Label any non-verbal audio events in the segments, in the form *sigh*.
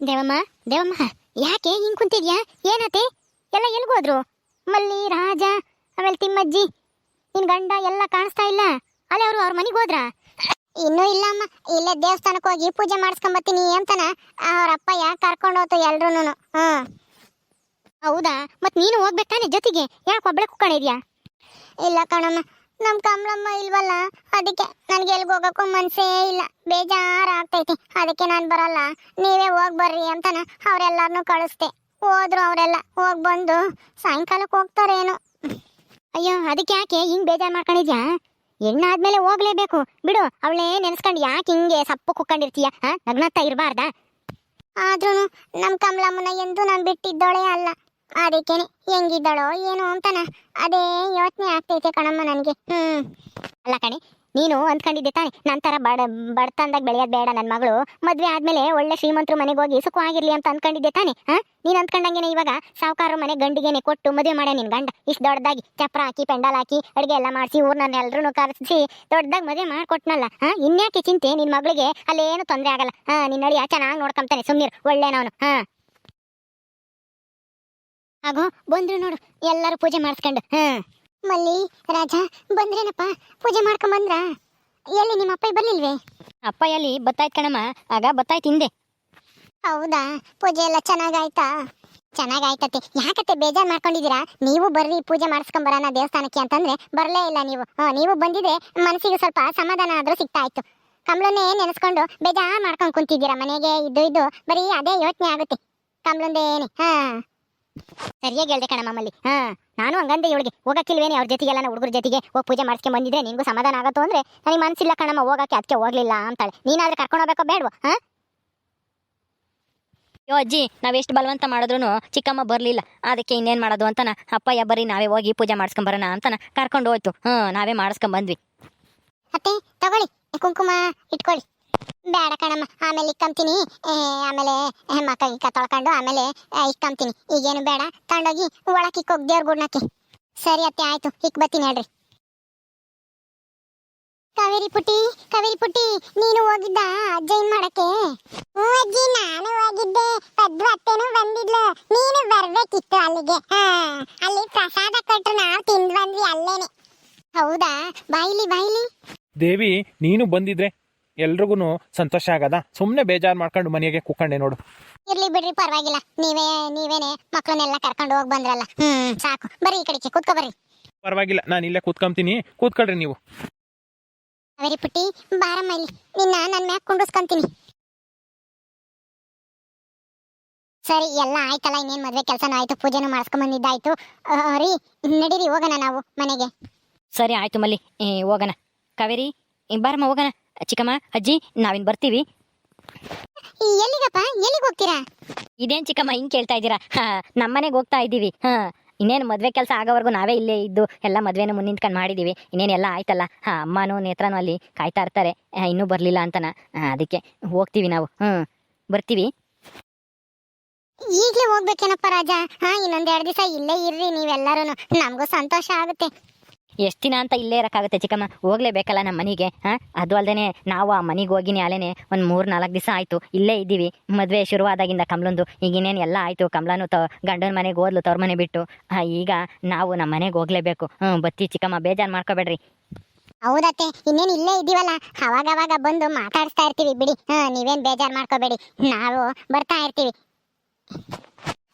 ದೇವಮ್ಮ ದೇವಮ್ಮ, ಯಾಕೆ ಹಿಂಗ್ ಕುಂತಿದ್ಯಾ? ಏನತೆ ಎಲ್ಲ ಎಲ್ಗೋದ್ರು ಮಲ್ಲಿ, ರಾಜ, ಆಮೇಲೆ ತಿಮ್ಮಜ್ಜಿ. ನಿನ್ ಗಂಡ ಎಲ್ಲ ಕಾಣಿಸ್ತಾ ಇಲ್ಲ? ಅಲ್ಲೇ ಅವರು ಅವ್ರ ಮನೆಗೆ ಹೋದ್ರ? ಇನ್ನೂ ಇಲ್ಲ ಅಮ್ಮ ಇಲ್ಲೇ ದೇವಸ್ಥಾನಕ್ಕೆ ಹೋಗಿ ಪೂಜೆ ಮಾಡಿಸ್ಕೊಂಬತ್ತೀನಿ ಅಂತನ. ಅವ್ರ ಯಾಕೆ ಕರ್ಕೊಂಡು ಹೋತು ಎಲ್ರೂನು ಹ್ಮ್. ಹೌದಾ? ಮತ್ ನೀನು ಹೋಗ್ಬೇಕಾನೆ ಜೊತೆಗೆ? ಯಾಕೆ ಒಬ್ಳೆ ಕುಕ್ಕೊಂಡಿದ್ಯಾ ಇಲ್ಲ ಕಣಮ್ಮ ನಮ್ ಕಮಲಮ್ಮ ಇಲ್ವಲ್ಲ? ಅದಕ್ಕೆ ನನ್ಗೆ ಎಲ್ಲಿಗೆ ಹೋಗಕ್ಕೂ ಮನ್ಸೇ ಇಲ್ಲ. ಬೇಜಾರ ಆಗ್ತೈತಿ ಅದಕ್ಕೆ ನಾನ್ ಬರಲ್ಲ. ನೀವೇ ಹೋಗ್ ಬರ್ರಿ ಅಂತನ ಅವ್ರೆಲ್ಲಾರ್ನು ಕಳಿಸ್ದೆ. ಹೋದ್ರು ಅವರೆಲ್ಲ. ಹೋಗ್ ಬಂದು ಸಾಯಂಕಾಲಕ್ಕೆ ಹೋಗ್ತಾರೇನು. ಅಯ್ಯೋ, ಅದಕ್ಕೆ ಯಾಕೆ ಹಿಂಗ್ ಬೇಜಾರ್ ಮಾಡ್ಕೊಂಡಿದ್ಯಾ? ಹೆಣ್ಣಾದ್ಮೇಲೆ ಹೋಗ್ಲೇಬೇಕು. ಬಿಡು, ಅವಳೇ ನೆನ್ಸ್ಕೊಂಡು ಯಾಕೆ ಹಿಂಗೆ ಸಪ್ಪು ಕುಕ್ಕೊಂಡಿರ್ತೀಯ, ಹಾ? ನಗ್ನತ್ತ ಇರಬಾರ್ದಾ? ಆದ್ರೂ ನಮ್ ಕಮಲಮ್ಮನ ಎಂದು ನಾನು ಬಿಟ್ಟಿದ್ದೋಳೆ ಅಲ್ಲ. ಅದಕ್ಕೇನೆ ಹೆಂಗಿದ್ದಾಳೋ ಏನು ಅಂತಾನ. ಅದೇ ಯೋಚನೆ ಆಗ್ತೈತೆ ಕಣಮ್ಮ ನನಗೆ. ಹ್ಮ್. ಅಲ್ಲ ಕಣೆ, ನೀನು ಅಂದ್ಕೊಂಡಿದ್ದೆ ತಾನೆ. ನಂತರ ಬಡ, ಬಡತನದಾಗ ಬೆಳೆಯೋದು ಬೇಡ ನನ್ನ ಮಗಳು. ಮದುವೆ ಆದ್ಮೇಲೆ ಒಳ್ಳೆ ಶ್ರೀಮಂತರು ಮನೆಗೆ ಹೋಗಿ ಸುಖವಾಗಿರ್ಲಿ ಅಂತ ಅಂದ್ಕೊಂಡಿದ್ದೆ ತಾನೆ. ಹಾ? ನೀನ್ ಅಂದ್ಕೊಂಡಂಗೆನೆ ಇವಾಗ ಸಾವುಕಾರ ಮನೆ ಗಂಡಿಗೆನೆ ಕೊಟ್ಟು ಮದುವೆ ಮಾಡ್ಯ ನಿನ್ ಗಂಡ. ಇಷ್ಟು ದೊಡ್ಡದಾಗಿ ಚಪ್ರ ಹಾಕಿ, ಪೆಂಡಲ್ ಹಾಕಿ, ಅಡುಗೆ ಎಲ್ಲ ಮಾಡಿಸಿ ಊರ್ನ ಎಲ್ಲರೂ ಕರೆಸಿ, ದೊಡ್ಡದಾಗಿ ಮದುವೆ ಮಾಡ್ಕೊಟ್ನಲ್ಲ. ಹಾ? ಇನ್ಯಾಕೆ ಚಿಂತೆ? ನಿನ್ ಮಗಳಿಗೆ ಅಲ್ಲೇನು ತೊಂದರೆ ಆಗಲ್ಲ. ಹಾ ನಿನ್ನ ಚೆನ್ನಾಗಿ ನೋಡ್ಕೊಂತಾನೆ ಸುಮ್ನಿರ್. ಒಳ್ಳೆನವನು. ಹಾ. ಆಗೋ ಬಂದ್ರು ನೋಡು ಎಲ್ಲರೂ ಪೂಜೆ ಮಾಡಿಸ್ಕೊಂಡು. ಹಾ. ಮಲ್ಲಿ ರಾಜ ಬಂದ್ರೇನಪ್ಪ? ಪೂಜೆ ಮಾಡ್ಕೊಂಡ್ ಬಂದ್ರ ಎಲ್ಲಿ ನಿಮ್ಮ ಅಪ್ಪ ಬರ್ಲಿಲ್ವೇ? ಅಪ್ಪ ಎಲ್ಲಿ? ಬತ್ತಾಯ್ತು ಕಣಮ್ಮ. ಆಗ ಬತ್ತಾಯ್ತು ಹಿಂದೆ. ಹೌದಾ? ಪೂಜೆ ಎಲ್ಲ ಚೆನ್ನಾಗಾಯ್ತಾ? ಚೆನ್ನಾಗಾಯ್ತತೆ. ಯಾಕತ್ತೆ ಬೇಜಾರ್ ಮಾಡ್ಕೊಂಡಿದ್ದೀರಾ? ನೀವು ಬರ್ರಿ ಪೂಜೆ ಮಾಡಿಸ್ಕೊಂಡ್ ಬರೋಣ ದೇವಸ್ಥಾನಕ್ಕೆ ಅಂತಂದ್ರೆ ಬರಲೇ ಇಲ್ಲ ನೀವು. ಹಾ, ನೀವು ಬಂದಿದ್ರೆ ಮನಸ್ಸಿಗೆ ಸ್ವಲ್ಪ ಸಮಾಧಾನ ಆದ್ರೂ ಸಿಗ್ತಾ ಇತ್ತು ಕಮಲನ್ನೇ ನೆನೆಸ್ಕೊಂಡು ಬೇಜಾರ್ ಮಾಡ್ಕೊಂಡ್ ಕುಂತಿದ್ದೀರಾ ಮನೆಗೆ? ಇದ್ದು ಇದ್ದು ಬರೀ ಅದೇ ಯೋಚನೆ ಆಗುತ್ತೆ. ಕಮಲಂದೇನೆ ಹಾ. ಸರಿಯಾಗಿ ಹೇಳ್ದೆ ಕಣ ಮಮ್ಮಲ್ಲಿ ಹಾ ನಾನು ಹಂಗಂದೆ ಇವಳಿಗೆ. ಹೋಗಕ್ಕಿಲ್ವೇನೆ ಅವ್ರ ಜೊತೆಗೆಲ್ಲ ಹುಡುಗರ ಜೊತೆಗೆ? ಹೋಗಿ ಪೂಜೆ ಮಾಡಿಸ್ಕೊಂಡ್ ಬಂದಿದ್ರೆ ನಿನ್ಗೂ ಸಮಾಧಾನ ಆಗತ್ತೋ ಅಂದ್ರೆ ನನಗೆ ಮನ್ಸಿಲ್ಲ ಕಣಮ್ಮ ಹೋಗಕ್ಕೆ ಅದಕ್ಕೆ ಹೋಗ್ಲಿಲ್ಲ ಅಂತಾಳೆ. ನೀನಾದ್ರೆ ಕರ್ಕೊಂಡು ಹೋಗ್ಬೇಕೋ ಬೇಡವಾ ಹಾ? ಯೋ ಅಜ್ಜಿ ನಾವೆಷ್ಟು ಬಲವಂತ ಮಾಡಿದ್ರು ಚಿಕ್ಕಮ್ಮ ಬರಲಿಲ್ಲ. ಅದಕ್ಕೆ ಇನ್ನೇನು ಮಾಡೋದು ಅಂತನ? ಅಪ್ಪಯ್ಯ ಬರೀ ನಾವೇ ಹೋಗಿ ಪೂಜೆ ಮಾಡಿಸ್ಕೊಂಬರೋಣ ಅಂತನ ಕರ್ಕೊಂಡು ಹೋಯ್ತು. ಹ್ಞೂ ನಾವೇ ಮಾಡಿಸ್ಕೊಂಡ್ ಬಂದ್ವಿ. ಅತ್ತೆ ತಗೊಳ್ಳಿ. ಕುಂಕುಮ ಇಟ್ಕೊಳ್ಳಿ. ಬೇಡ ಕಣಮ್ಮ ಆಮೇಲೆ ಇಕ್ಕಂತೀನಿ. ಆಮೇಲೆ ಮಕ್ಕ ಇಕ್ಕ ತೊಳ್ಕೊಂಡು ಆಮೇಲೆ ಆ, ಇಕ್ಕಂತೀನಿ. ಈಗೇನು ಬೇಡ ತಗೊಂಡೋಗಿ ಒಳಕ್ಕೆ ಇಕ್ಕೋಗಿ ದೇವ್ರ ಗುಡ್ನಕ್ಕೆ. ಸರಿ ಅತ್ತೆ ಆಯ್ತು ಇಕ್ ಬತ್ತೀನಿ ಹೇಳ್ರಿ. ಕಾವೇರಿ ಪುಟ್ಟಿ ಕಾವೇರಿ ಪುಟ್ಟಿ ನೀನು ಹೋಗಿದ್ದ ಅಜ್ಜೈನ್ ಮಾಡಕ್ಕೆ? ಹ್ಞೂ ಅಜ್ಜಿ ನಾನು ಹೋಗಿದ್ದೆ. ಪದ್ದು ಅತ್ತೆನೂ ಬಂದಿದ್ಲು. ನೀನು ಬರ್ಬೇಕಿತ್ತು ಅಲ್ಲಿಗೆ. ಹಾ ಅಲ್ಲಿ ಪ್ರಸಾದ ಕೊಟ್ರು ನಾವು ತಿಂದು ಬಂದ್ವಿ ಅಲ್ಲೇನೆ. ಹೌದಾ? ಬಾಯಿಲಿ ಬಾಯಿಲಿ. ದೇವಿ ನೀನು ಬಂದಿದ್ರೆ ಎಲ್ರಿಗೂ ಸಂತೋಷ ಆಗದ? ಸುಮ್ಮನೆ ಬೇಜಾರು ಮಾಡ್ಕೊಂಡು ಮನೆಗೆ ಕೂಕೊಂಡೆ ನೋಡು. ಇರ್ಲಿ ಬಿಡ್ರಿ ಪರವಾಗಿಲ್ಲ. ನೀವೇ ನೀವೇನೆ ಮಕ್ಕಳನ್ನೆಲ್ಲ ಕರ್ಕೊಂಡು ಹೋಗಿ ಬಂದ್ರಲ್ಲ. ಹ್ಮ್ ಸಾಕು. ಬರಿ ಈ ಕಡೆಗೆ ಕೂತ್ಕೊ ಬರ್ರಿ. ಪರವಾಗಿಲ್ಲ ನಾನು ಇಲ್ಲೇ ಕೂತ್ಕೊಂತೀನಿ. ಕೂತ್ಕೊಳ್ರಿ ನೀವು. ಅವರಿ ಪುಟ್ಟಿ ಬಾರಮ್ಮ ಇಲ್ಲಿ. ನಿನ್ನ ನನ್ನ ಮ್ಯಾಕ್ ಕುಂಡಿಸ್ಕೊಂತೀನಿ ಸರಿ ಎಲ್ಲ ಆಯ್ತಲ್ಲ ಇನ್ನೇನ್ ಮದ್ವೆ ಕೆಲಸನೂ ಆಯ್ತು ಪೂಜೆನೂ ಮಾಡಿಸ್ಕೊಂಡ್ ಬಂದಿದ್ದಾಯ್ತು. ಆ, ರೀ ನಡೀರಿ ಹೋಗೋಣ ನಾವು ಮನೆಗೆ. ಸರಿ ಆಯ್ತು ಮಲ್ಲಿ. ಏ, ಹೋಗೋಣ. ಕಾವೇರಿ ಏ, ಬಾರಮ್ಮ ಹೋಗೋಣ. ಚಿಕ್ಕಮ್ಮ ಅಜ್ಜಿ ನಾವಿನ್ ಬರ್ತೀವಿ. ಎಲ್ಲಿಗಪ್ಪ? ಎಲ್ಲಿಗೆ ಹೋಗ್ತೀರಾ? ಇದೇನ್ ಚಿಕ್ಕಮ್ಮ ಹಿಂಗ್ ಕೇಳ್ತಾ ಇದ್ದೀರಾ? ಹಾ ನಮ್ಮನೆಗೆ ಹೋಗ್ತಾ ಇದ್ದೀವಿ. ಹಾ ಇನ್ನೇನು ಮದ್ವೆ ಕೆಲಸ ಆಗೋವರೆಗೂ ನಾವೇ ಇಲ್ಲೇ ಇದ್ದು ಎಲ್ಲ ಮದ್ವೆನ ಮುಂದಿನ್ಕೊಂಡು ಮಾಡಿದೀವಿ. ಇನ್ನೇನು ಎಲ್ಲ ಆಯ್ತಲ್ಲ? ಹಾ ಅಮ್ಮನೂ ನೇತ್ರನೂ ಅಲ್ಲಿ ಕಾಯ್ತಾ ಇರ್ತಾರೆ. ಇನ್ನೂ ಬರಲಿಲ್ಲ ಅಂತನ. ಅದಕ್ಕೆ ಹೋಗ್ತೀವಿ ನಾವು. ಹ್ಞೂ ಬರ್ತೀವಿ. ಈಗ್ಲೇ ಹೋಗ್ಬೇಕೇನಪ್ಪ ರಾಜ? ಹಾ ಇನ್ನೊಂದೆರಡು ದಿವಸ ಇಲ್ಲೇ ಇರ್ರಿ ನೀವೆಲ್ಲರೂ ನಮಗೂ ಸಂತೋಷ ಆಗುತ್ತೆ. ಎಷ್ಟು ದಿನ ಅಂತ ಇಲ್ಲೇ ಇರೋಕ್ಕಾಗುತ್ತೆ ಚಿಕ್ಕಮ್ಮ. ಹೋಗ್ಲೇಬೇಕಲ್ಲ ನಮ್ಮ ಮನೆಗೆ, ಹಾಂ? ಅದು ಅಲ್ಲದೆ ನಾವು ಆ ಮನೆಗೆ ಹೋಗಿನಿ ಅಲೆನೆ ಒಂದು ಮೂರು ನಾಲ್ಕು ದಿವಸ ಆಯಿತು. ಇಲ್ಲೇ ಇದ್ದೀವಿ. ಮದುವೆ ಶುರುವಾದಾಗಿಂದ ಕಮಲಂದು. ಈಗ ಇನ್ನೇನು ಎಲ್ಲ ಆಯಿತು. ಕಮಲನು ತ ಗಂಡನ ಮನೆಗೆ ಹೋದ್ಲು ತವ್ರ ಮನೆ ಬಿಟ್ಟು. ಈಗ ನಾವು ನಮ್ಮ ಮನೆಗೆ ಹೋಗ್ಲೇಬೇಕು. ಹ್ಞೂ ಬತ್ತಿ ಚಿಕ್ಕಮ್ಮ, ಬೇಜಾರು ಮಾಡ್ಕೋಬೇಡ್ರಿ. ಹೌದತ್ತೆ. ಇನ್ನೇನು ಇಲ್ಲೇ ಇದ್ದೀವಲ್ಲ. ಅವಾಗ ಬಂದು ಮಾತಾಡಿಸ್ತಾ ಇರ್ತೀವಿ ಬಿಡಿ. ಹಾಂ, ನೀವೇನ್ ಬೇಜಾರ್ ಮಾಡ್ಕೋಬೇಡಿ. ನಾವು ಬರ್ತಾ ಇರ್ತೀವಿ.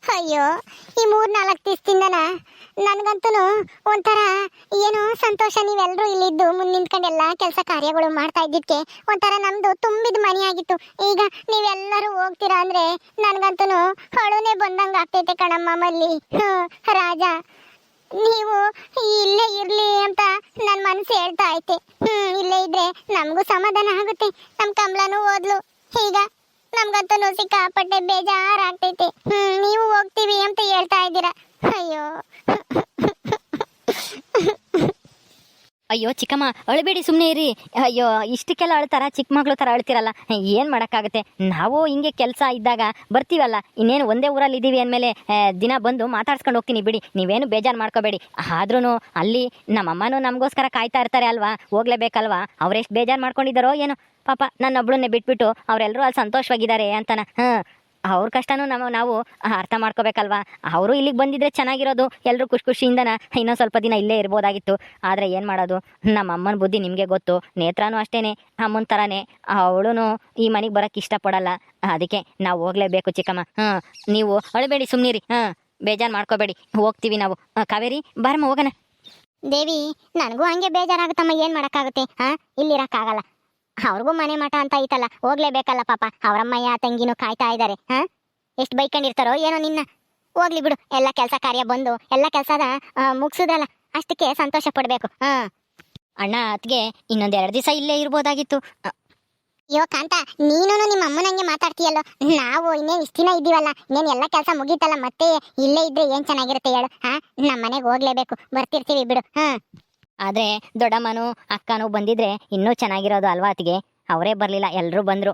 ಅಯ್ಯೋ, ಈ ಮೂರ್ ನಾಲ್ಕು ದಿವಸದಿಂದನ? ನನ್ಗಂತೂ ಒಂಥರ ಏನೋ ಸಂತೋಷ ನೀವೆಲ್ಲರೂ ಇಲ್ಲಿದ್ದು ಮುಂದೆ ನಿಂತ್ಕೊಂಡೆಲ್ಲ ಕೆಲಸ ಕಾರ್ಯಗಳು ಮಾಡ್ತಾ ಇದ್ದಿದ್ದಕ್ಕೆ ಒಂಥರ ನಮ್ದು ತುಂಬಿದ ಮನೆ ಆಗಿತ್ತು. ಈಗ ನೀವೆಲ್ಲರೂ ಹೋಗ್ತೀರಾ ಅಂದ್ರೆ ನನ್ಗಂತೂ ಅಳುನೇ ಬಂದಂಗ ಆಗ್ತೈತೆ ಕಣಮ್ಮ ಮಲ್ಲಿ. ರಾಜ, ನೀವು ಇಲ್ಲೇ ಇರ್ಲಿ ಅಂತ ನನ್ನ ಮನಸ್ಸು ಹೇಳ್ತಾ ಐತೆ ಹ್ಮ್, ಇಲ್ಲೇ ಇದ್ರೆ ನಮಗೂ ಸಮಾಧಾನ ಆಗುತ್ತೆ. ನಮ್ಮ ಕಮಲನೂ ಓದ್ಲು. ಈಗ ನಮ್ಗಂತೂ ಸಿಕ್ಕಾಪಟ್ಟೆ ಬೇಜಾರಾಗ್ತೈತೆ. ಹ್ಮ್, ನೀವು ಹೋಗ್ತೀವಿ ಅಂತ ಹೇಳ್ತಾ ಇದ್ದೀರಾ. ಅಯ್ಯೋ. ಅಯ್ಯೋ ಚಿಕ್ಕಮ್ಮ, ಅಳಬೇಡಿ ಸುಮ್ಮನೆ ಇರಿ. ಅಯ್ಯೋ, ಇಷ್ಟಕ್ಕೆಲ್ಲ ಅಳ್ತಾರ, ಚಿಕ್ಕ ಮಗಳು ಥರ ಅಳ್ತಿರಲ್ಲ. ಏನು ಮಾಡೋಕ್ಕಾಗುತ್ತೆ? ನಾವು ಹಿಂಗೆ ಕೆಲಸ ಇದ್ದಾಗ ಬರ್ತೀವಲ್ಲ, ಇನ್ನೇನು ಒಂದೇ ಊರಲ್ಲಿ ಇದ್ದೀವಿ ಅಂದಮೇಲೆ ದಿನ ಬಂದು ಮಾತಾಡ್ಸ್ಕೊಂಡು ಹೋಗ್ತೀನಿ ಬಿಡಿ. ನೀವೇನು ಬೇಜಾರು ಮಾಡ್ಕೋಬೇಡಿ. ಆದ್ರೂ ಅಲ್ಲಿ ನಮ್ಮಮ್ಮನೂ ನಮಗೋಸ್ಕರ ಕಾಯ್ತಾ ಇರ್ತಾರೆ ಅಲ್ವಾ? ಹೋಗ್ಲೇಬೇಕಲ್ವಾ? ಅವ್ರೆಷ್ಟು ಬೇಜಾರು ಮಾಡ್ಕೊಂಡಿದ್ದಾರೋ ಏನೋ? ಪಾಪ ನನ್ನ ಒಬ್ಳನ್ನೇ ಬಿಟ್ಬಿಟ್ಟು ಅವರೆಲ್ಲರೂ ಅಲ್ಲಿ ಸಂತೋಷವಾಗಿದ್ದಾರೆ ಅಂತಾನ. ಹಾಂ, ಅವ್ರ ಕಷ್ಟನೂ ನಮ್ಮ ನಾವು ಅರ್ಥ ಮಾಡ್ಕೋಬೇಕಲ್ವಾ? ಅವರು ಇಲ್ಲಿಗೆ ಬಂದಿದ್ರೆ ಚೆನ್ನಾಗಿರೋದು ಎಲ್ಲರೂ ಖುಷಿ ಖುಷಿಯಿಂದನ ಇನ್ನೊಂದು ಸ್ವಲ್ಪ ದಿನ ಇಲ್ಲೇ ಇರ್ಬೋದಾಗಿತ್ತು. ಆದರೆ ಏನು ಮಾಡೋದು? ನಮ್ಮ ಅಮ್ಮನ ಬುದ್ಧಿ ನಿಮಗೆ ಗೊತ್ತು. ನೇತ್ರಾನು ಅಷ್ಟೇ ಅಮ್ಮನ ಥರನೇ ಅವಳು ಈ ಮನೆಗೆ ಬರೋಕ್ಕೆ ಇಷ್ಟಪಡಲ್ಲ. ಅದಕ್ಕೆ ನಾವು ಹೋಗಲೇಬೇಕು ಚಿಕ್ಕಮ್ಮ. ಹಾಂ, ನೀವು ಅಳಬೇಡಿ ಸುಮ್ಮನಿರಿ ಹಾಂ, ಬೇಜಾರು ಮಾಡ್ಕೋಬೇಡಿ. ಹೋಗ್ತೀವಿ ನಾವು. ಕಾವೇರಿ, ಬಾರಮ್ಮ ಹೋಗೋಣ. ದೇವಿ, ನನಗೂ ಹಂಗೆ ಬೇಜಾರಾಗುತ್ತಮ್ಮ. ಏನು ಮಾಡೋಕ್ಕಾಗುತ್ತೆ? ಹಾಂ, ಇಲ್ಲಿರಕ್ಕಾಗಲ್ಲ. ಅವ್ರಿಗೂ ಮನೆ ಮಠ ಅಂತ ಐತಲ್ಲ, ಹೋಗ್ಲೇಬೇಕಲ್ಲ ಪಾಪ. ಅವರಮ್ಮಯ್ಯ, ತಂಗಿನೂ ಕಾಯ್ತಾ ಇದ್ದಾರೆ. ಹಾ? ಎಷ್ಟು ಬೈಕೊಂಡಿರ್ತಾರೋ ಏನೋ ನಿನ್ನ. ಹೋಗ್ಲಿ ಬಿಡು, ಎಲ್ಲ ಕೆಲಸ ಕಾರ್ಯ ಬಂದು, ಎಲ್ಲ ಕೆಲಸದ ಮುಗಿಸಿದ್ರಲ್ಲ, ಅಷ್ಟಕ್ಕೆ ಸಂತೋಷ ಪಡಬೇಕು. ಹಾ? ಅಣ್ಣ ಅತ್ಗೆ ಇನ್ನೊಂದು ಎರಡು ದಿವಸ ಇಲ್ಲೇ ಇರ್ಬೋದಾಗಿತ್ತು. ಅಯ್ಯೋ ಕಾಂತ ನೀನು ನಿಮ್ಮ ಅಮ್ಮನಂಗೆ ಮಾತಾಡ್ತೀಯಲ್ಲೋ? ನಾವು ಇನ್ನೇನು ಇಷ್ಟ ದಿನ ಇದ್ದೀವಲ್ಲ, ಇನ್ನೇನು ಎಲ್ಲ ಕೆಲಸ ಮುಗೀತಲ್ಲ, ಮತ್ತೆ ಇಲ್ಲೇ ಇದ್ರೆ ಏನ್ ಚೆನ್ನಾಗಿರುತ್ತೆ ಹೇಳು. ಹಾ? ನಮ್ಮ ಮನೆಗೆ ಹೋಗ್ಲೇಬೇಕು, ಬರ್ತಿರ್ತೀವಿ ಬಿಡು. ಹಾ? ಆದ್ರೆ ದೊಡ್ಡಮ್ಮನು, ಅಕ್ಕನೂ ಬಂದಿದ್ರೆ ಇನ್ನೂ ಚೆನ್ನಾಗಿರೋದು ಅಲ್ವಾ ಅತ್ತಿಗೆ? ಅವರೇ ಬರಲಿಲ್ಲ ಎಲ್ಲರೂ ಬಂದರು.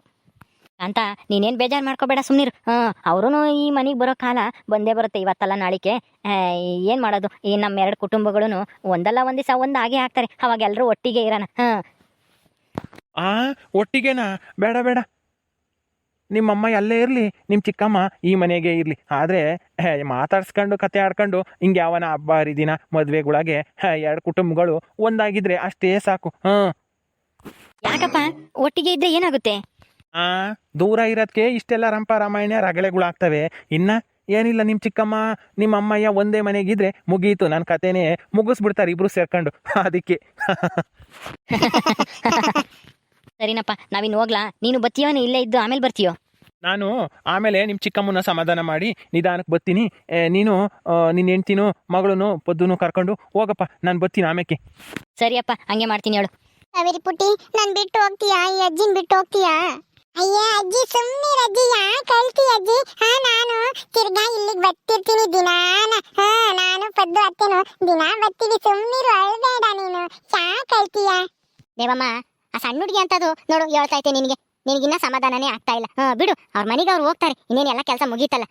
ಅಂತ ನೀನೇನು ಬೇಜಾರು ಮಾಡ್ಕೋಬೇಡ ಸುಮ್ಮನಿರು ಹಾಂ ಅವರೂ ಈ ಮನೆಗೆ ಬರೋ ಕಾಲ ಬಂದೇ ಬರುತ್ತೆ ಇವತ್ತಲ್ಲ ನಾಳಿಕೆ. ಏನು ಮಾಡೋದು? ಈ ನಮ್ಮ ಎರಡು ಕುಟುಂಬಗಳು ಒಂದಲ್ಲ ಒಂದು ದಿವಸ ಒಂದು ಹಾಗೆ ಹಾಕ್ತಾರೆ ಅವಾಗ ಎಲ್ಲರೂ ಒಟ್ಟಿಗೆ ಇರೋಣ. ಹಾಂ. ಒಟ್ಟಿಗೆನಾ? ಬೇಡ ಬೇಡ. ನಿಮ್ಮಮ್ಮ ಅಲ್ಲೇ ಇರಲಿ ನಿಮ್ಮ ಚಿಕ್ಕಮ್ಮ ಈ ಮನೆಗೆ ಇರಲಿ. ಆದರೆ ಮಾತಾಡ್ಸ್ಕೊಂಡು ಕತೆ ಆಡ್ಕೊಂಡು ಹಿಂಗೆ ಯಾವನ ಹಬ್ಬ ಹರಿದಿನ ಮದುವೆಗಳಾಗೆ ಎರಡು ಕುಟುಂಬಗಳು ಒಂದಾಗಿದ್ರೆ ಅಷ್ಟೇ ಸಾಕು. ಹಾಂ ಯಾಕಪ್ಪ? ಒಟ್ಟಿಗೆ ಇದ್ರೆ ಏನಾಗುತ್ತೆ? ಆ ದೂರ ಇರೋದಕ್ಕೆ ಇಷ್ಟೆಲ್ಲ ರಂಪ ರಾಮಾಯಣ ರಗಳೆಗಳಾಗ್ತವೆ ಇನ್ನ ಏನಿಲ್ಲ ನಿಮ್ಮ ಚಿಕ್ಕಮ್ಮ ನಿಮ್ಮ ಅಮ್ಮಯ್ಯ ಒಂದೇ ಮನೆಗಿದ್ರೆ ಮುಗೀತು. ನನ್ನ ಕತೆನೇ ಮುಗಿಸ್ಬಿಡ್ತಾರೆ ಇಬ್ರು ಸೇರ್ಕೊಂಡು. ಅದಕ್ಕೆ. *laughs* ಸರಿನಪ್ಪ ನಾವಿನ್ನು ಹೋಗ್ಲಾ? ನೀನು ಬತ್ತೀಯೋ ನೀ ಇಲ್ಲೇ ಇದ್ದು ಆಮೇಲೆ ಬರ್ತೀಯೋ? ನಾನು ಆಮೇಲೆ ನಿಮ್ಮ ಚಿಕ್ಕಮ್ಮನ ಸಮಾಧಾನ ಮಾಡಿ ನಿಧಾನಕ್ಕೆ ಬರ್ತೀನಿ. ಏ, ನೀನು ಆ, ನಿನ್ನ ಹೆಂಡ್ತಿನೂ ಮಗಳನ್ನು ಪದ್ದುನು ಕರ್ಕೊಂಡು ಹೋಗಪ್ಪ ನಾನು ಬರ್ತೀನಿ ಆಮೇಲೆ ಸರಿಯಪ್ಪ ಹಂಗೆ ಮಾಡ್ತೀನಿ ಹೇಳು. ಕಾವೇರಿ ಪುಟ್ಟಿ ನಾನ್ ಬಿಟ್ಟು ಹೋಗ್ತೀಯಾ? ಈ ಅಜ್ಜಿನ್ ಬಿಟ್ಟು ಹೋಗ್ತೀಯಾ? ಅಯ್ಯ ಅಜ್ಜಿ ಸುಮ್ಮನೆ ಅಜ್ಜಿ ಯಾ ಕಳ್ತಿ ಅಜ್ಜಿ? ಹಾ ನಾನು ತಿರ್ಗಾ ಇಲ್ಲಿಗೆ ಬರ್ತಿರ್ತೀನಿ ದಿನಾನ. ಹಾ ನಾನು ಪದ್ದು ಅತ್ತೇನು ದಿನಾ ಬರ್ತೀವಿ ಸುಮ್ಮನಿರು ಅಳ್ಬೇಡ ನೀನು. ಯಾ ಕಳ್ತೀಯಾ ದೇವಮ್ಮ ಆ ಸಣ್ಣ ಹುಡುಗಿ ಅಂತದು ನೋಡು ಹೇಳ್ತಾ ಐತೆ ನಿನಗೆ. ನಿನಗಿನ್ನ ಸಮಾಧಾನನೇ ಆಗ್ತಾ ಇಲ್ಲ. ಹಾ ಬಿಡು. ಅವ್ರ ಮನೆಗೆ ಅವ್ರು ಹೋಗ್ತಾರೆ. ಇನ್ನೇನು ಎಲ್ಲ ಕೆಲಸ ಮುಗೀತಲ್ಲ.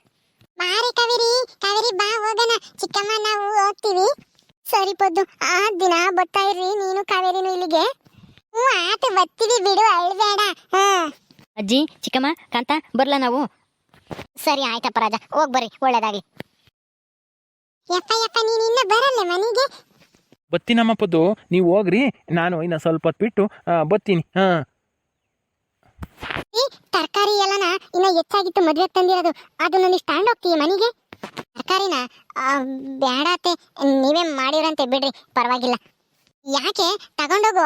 ಬಾರಿ ಕಾವೇರಿ. ಕಾವೇರಿ ಬಾ ಹೋಗೋಣ. ಚಿಕ್ಕಮ್ಮ ನಾವು ಹೋಗ್ತೀವಿ. ಸರಿ ಪದ್ದು. ಆ ದಿನ ಬರ್ತಾ ಇರ್ರಿ. ನೀನು ಕಾವೇರಿನು ಇಲ್ಲಿಗೆ. ಹ್ಞೂ ಆತ ಬರ್ತೀವಿ ಬಿಡು. ಅಳ್ಬೇಡ. ಹಾ. ಅಜ್ಜಿ ಚಿಕ್ಕಮ್ಮ ಕಾಂತ ಬರ್ಲಾ ನಾವು? ಸರಿ ಆಯ್ತಪ್ಪ ರಾಜ. ಹೋಗ್ ಬರ್ರಿ. ಒಳ್ಳೇದಾಗಿ ಯಪ್ಪ ಯಪ್ಪ ನೀನು ಇನ್ನ ಬರಲ್ಲ ಮನೆಗೆ? ಬತ್ತೀನಮ್ಮ ಪದ್ದು. ನೀವು ಹೋಗ್ರಿ, ನಾನು ಇನ್ನ ಸ್ವಲ್ಪ ಹೊತ್ತು ಬಿಟ್ಟು ಬತ್ತೀನಿ. ಹಾ. ತರಕಾರಿ ಎಲ್ಲನ ಇನ್ನ ಹೆಚ್ಚಾಗಿತ್ತು ಮದ್ವೆ ತಂದಿರೋದು. ಅದು ನನಗೆ ಸ್ಟ್ಯಾಂಡ್ ಹೋಗ್ತೀವಿ ಮನೆಗೆ? ತರಕಾರಿನ ಬೇಡತ್ತೆ ನೀವೇ ಮಾಡಿರಂತೆ ಬಿಡ್ರಿ. ಪರವಾಗಿಲ್ಲ. ಯಾಕೆ, ತಗೊಂಡೋಗು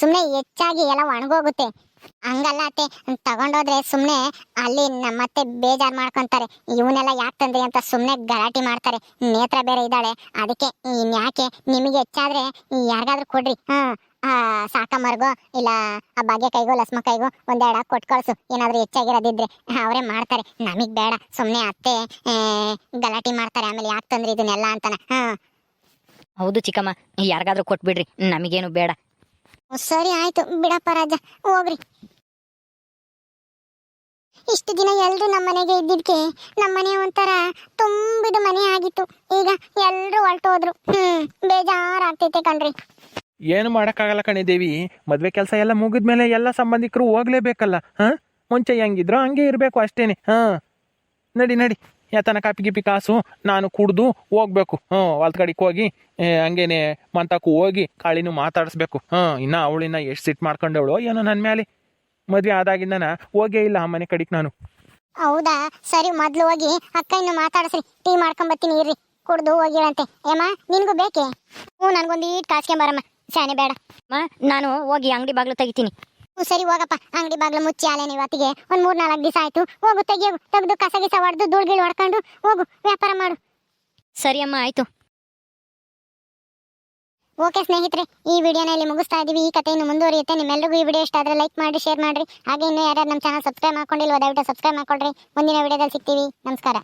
ಸುಮ್ಮನೆ ಹೆಚ್ಚಾಗಿ ಎಲ್ಲ ಒಣಗೋಗುತ್ತೆ. ಹಂಗಲ್ಲ ಅತ್ತೆ. ತಗೊಂಡೋದ್ರೆ ಸುಮ್ಮನೆ ಅಲ್ಲಿ ನಮ್ಮ ಮತ್ತೆ ಬೇಜಾರು ಮಾಡ್ಕೊಂತಾರೆ. ಇವನ್ನೆಲ್ಲ ಯಾಕೆ ತಂದ್ರಿ ಅಂತ ಸುಮ್ಮನೆ ಗಲಾಟಿ ಮಾಡ್ತಾರೆ. ನೇತ್ರ ಬೇರೆ ಇದ್ದಾಳೆ. ಅದಕ್ಕೆ ಇನ್ಯಾಕೆ ನಿಮಗೆ ಹೆಚ್ಚಾದ್ರೆ ಯಾರಿಗಾದ್ರೂ ಕೊಡ್ರಿ. ಹಾಂ ಸಾಕಮ್ಮರ್ಗೋ, ಇಲ್ಲ, ಆ ಭಾಗ್ಯ ಕೈಗೋ ಲಸ್ಮ ಕೈಗೋ ಒಂದೆರಡು ಕೊಟ್ಕೊಳ್ಸು ಕಳ್ಸು. ಏನಾದರೂ ಹೆಚ್ಚಾಗಿರೋದಿದ್ರೆ ಅವರೇ ಮಾಡ್ತಾರೆ. ನಮಗೆ ಬೇಡ. ಸುಮ್ಮನೆ ಅತ್ತೆ ಗಲಾಟೆ ಮಾಡ್ತಾರೆ. ಆಮೇಲೆ ಯಾಕೆ ತಂದ್ರಿ ಇದನ್ನೆಲ್ಲ ಅಂತಾನ. ಹಾಂ. ಹೌದು ಚಿಕ್ಕಮ್ಮ. ಯಾರಿಗಾದ್ರೂ ಕೊಟ್ಬಿಡ್ರಿ. ನಮಗೇನು ಬೇಡ. ಸರಿ ಆಯ್ತು. ಬಿಡಪ್ಪ ರಾಜ. ಹೋಗ್ರಿ. ಇಷ್ಟು ದಿನ ಎಲ್ರು ನಮ್ಮ ಮನೆಗೆ ಇದ್ದಿದ್ಕೆ ನಮ್ಮ ಮನೆ ಒಂಥರ ತುಂಬಿದ ಮನೆ ಆಗಿತ್ತು. ಈಗ ಎಲ್ರು ಹೊರಟೋದ್ರು. ಹ್ಮ್, ಬೇಜಾರಾಗ್ತೈತೆ ಕಣ್ರಿ. ಏನು ಮಾಡೋಕ್ಕಾಗಲ್ಲ ಕಣಿ ದೇವಿ. ಮದುವೆ ಕೆಲಸ ಎಲ್ಲ ಮುಗಿದ್ಮೇಲೆ ಎಲ್ಲ ಸಂಬಂಧಿಕರು ಹೋಗ್ಲೇಬೇಕಲ್ಲ, ಹಾಂ? ಮುಂಚೆ ಹೆಂಗಿದ್ರು ಹಂಗೆ ಇರಬೇಕು ಅಷ್ಟೇನೆ, ಹಾಂ? ನಡಿ ನಡಿ. ಯಾತನ ಕಾಪಿ ಗಿಪಿ ಕಾಸು ನಾನು ಕುಡ್ದು ಹೋಗ್ಬೇಕು. ಹ್ಞೂ, ಹೊಲ್ದ ಕಡೆಗೆ ಹೋಗಿ ಹಂಗೇನೆ ಮಂತಕ್ಕೂ ಹೋಗಿ ಕಾಳಿನೂ ಮಾತಾಡಿಸ್ಬೇಕು. ಹಾಂ ಇನ್ನು ಅವಳಿನ್ನ ಎಷ್ಟು ಸಿಟ್ಟು ಮಾಡ್ಕೊಂಡವಳು ಏನೋ ನನ್ನ ಮೇಲೆ ಮದುವೆ ಆದಾಗಿಂದನ ಹೋಗೇ ಇಲ್ಲ ಆ ಮನೆ ಕಡೆಗೆ ನಾನು. ಹೌದಾ? ಸರಿ, ಮೊದ್ಲು ಹೋಗಿ ಅಕ್ಕ ಇನ್ನು ಮಾತಾಡಿಸ್ರಿ. ಟೀ ಮಾಡ್ಕೊಂಬತ್ತೀನಿ ಇರ್ರಿ. ಕುಡ್ದು ಹೋಗಿರಂತೆ. ಏಮ್ಮ, ನಿನ್ಗೂ ಬೇಕೆ? ಹ್ಞೂ, ನನಗೊಂದು ಈಟ್ ಕಾಸ್ಕೊಂಬಾರಮ್ಮ. ಶಾನೆ ಬೇಡ. ನಾನು ಹೋಗಿ ಅಂಗಡಿ ಬಾಗ್ಲು ತೆಗಿತೀನಿ. ಸರಿ ಹೋಗಪ್ಪ. ಅಂಗಡಿ ಬಾಗ್ಲು ಮುಚ್ಚಿ ಆಲೆ ನೀವು ಒಂದ್ ಒಂದು ಮೂರ್ ನಾಲ್ಕು ದಿವಸ ಆಯ್ತು. ಹೋಗು ತೆಗಿಯೋ ತೆಗೆದು ಕಸ ಗಿಸ ಹೊಡೆದು ಧೂಳ್ಗಿಳು ಹೊಡ್ಕೊಂಡು ಹೋಗು ವ್ಯಾಪಾರ ಮಾಡು. ಸರಿ ಅಮ್ಮ ಆಯ್ತು. ಓಕೆ ಸ್ನೇಹಿತರೆ ಈ ವಿಡಿಯೋನ ಇಲ್ಲಿ ಮುಗಿಸ್ತಾ ಇದೀವಿ. ಈ ಕಥೆಯನ್ನು ಮುಂದುವರಿಯುತ್ತೆ. ನಿಮ್ಮೆಲ್ಲರಿಗೂ ಈ ವಿಡಿಯೋ ಇಷ್ಟ ಆದರೆ ಲೈಕ್ ಮಾಡಿ ಶೇರ್ ಮಾಡ್ರಿ ಹಾಗೆ ಇನ್ನೂ ಯಾರ್ಯಾರು ನಮ್ಮ ಚಾನಲ್ ಸಬ್ಸ್ಕ್ರೈಬ್ ಮಾಡ್ಕೊಂಡಿಲ್ಲ ದಯವಿಟ್ಟು ಸಬ್ಸ್ಕ್ರೈಬ್ ಮಾಡ್ಕೊಳ್ರಿ. ಮುಂದಿನ ವಿಡಿಯೋದಲ್ಲಿ ಸಿಗ್ತೀವಿ. ನಮಸ್ಕಾರ.